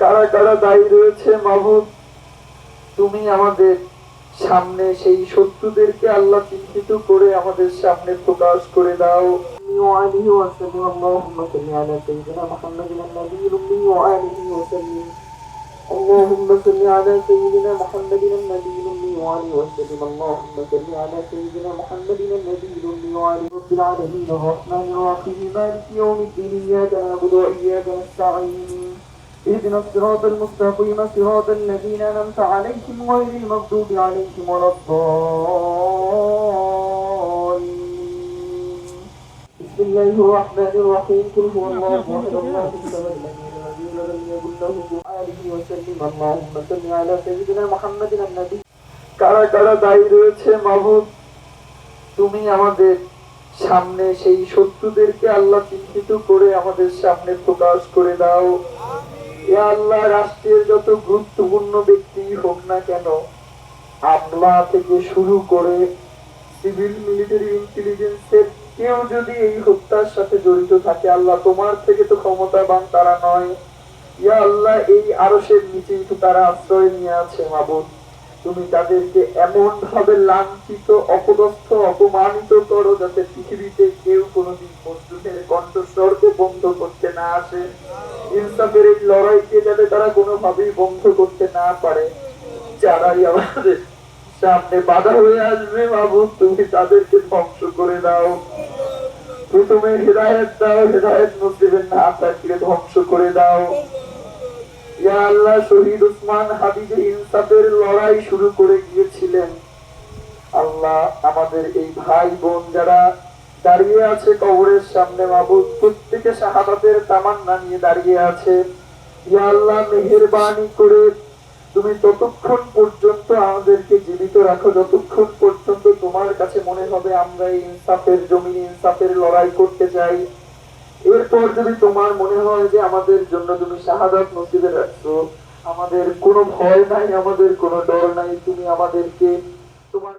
কারা কারা দায়ী রয়েছে মাহবুব তুমি আমাদের সামনে সেই শত্রুদেরকে আল্লাহ চিহ্নিত করে আমাদের সামনে প্রকাশ করে দাও وآله وسلم اللهم صل على سيدنا محمد النبي الأمي وآله وسلم اللهم صل على سيدنا محمد النبي الأمي وآله وسلم اللهم صل على سيدنا محمد النبي الأمي وآله رب العالمين الرحمن الرحيم مالك يوم الدين إياك نعبد وإياك نستعين اهدنا الصراط المستقيم صراط الذين أنعمت عليهم غير المغضوب عليهم ولا الضالين بسم الله الرحمن الرحيم قل هو الله احد الله الصمد لم يلد ولم يكن له كفوا آله وسلم اللهم صل على سيدنا محمد النبي কারা কারা দায়ী রয়েছে মাহবুব তুমি আমাদের সামনে সেই শত্রুদেরকে আল্লাহ চিহ্নিত করে আমাদের সামনে প্রকাশ করে দাও আল্লাহ রাষ্ট্রের যত গুরুত্বপূর্ণ ব্যক্তি হোক না কেন আমলা থেকে শুরু করে সিভিল মিলিটারি ইন্টেলিজেন্সের কেউ যদি এই হত্যার সাথে জড়িত থাকে, আল্লাহ তোমার থেকে তো ক্ষমতাবান তারা নয়। ইয়া আল্লাহ, এই আরশের নিচেই তো তারা আশ্রয় নিয়ে আছে, মাবুদ। তুমি তাদেরকে এমন ভাবে লাঞ্ছিত, অপদস্থ অপমানিত করো যাতে পৃথিবীতে কেউ কোনোদিন করতে না আসে। ইনসাফের এই লড়াইকে যাতে তারা কোনোভাবেই বন্ধ করতে না পারে, যারাই আমাদের সামনে বাধা হয়ে আসবে বাবু, তুমি তাদেরকে ধ্বংস করে দাও। প্রথমে দাও না ধ্বংস করে দাও। ইয়া আল্লাহ, শহীদ উসমান হাবিবে ইনসাফের লড়াই শুরু করে গিয়েছিলেন আল্লাহ আমাদের এই ভাই বোন যারা দাঁড়িয়ে আছে কবরের সামনে মাবুদ প্রত্যেকে শাহাদাতের তামান্না নিয়ে দাঁড়িয়ে আছে। ইয়া আল্লাহ, মেহেরবানি করে তুমি ততক্ষণ পর্যন্ত আমাদেরকে জীবিত রাখো। যতক্ষণ পর্যন্ত তোমার কাছে মনে হবে আমরা ইনসাফের জমি ইনসাফের লড়াই করতে চাই। এরপর যদি তোমার মনে হয় যে আমাদের জন্য তুমি শাহাদাত নসিবে রাখছো, আমাদের কোনো ভয় নাই, আমাদের কোনো ডর নাই, তুমি আমাদেরকে তোমার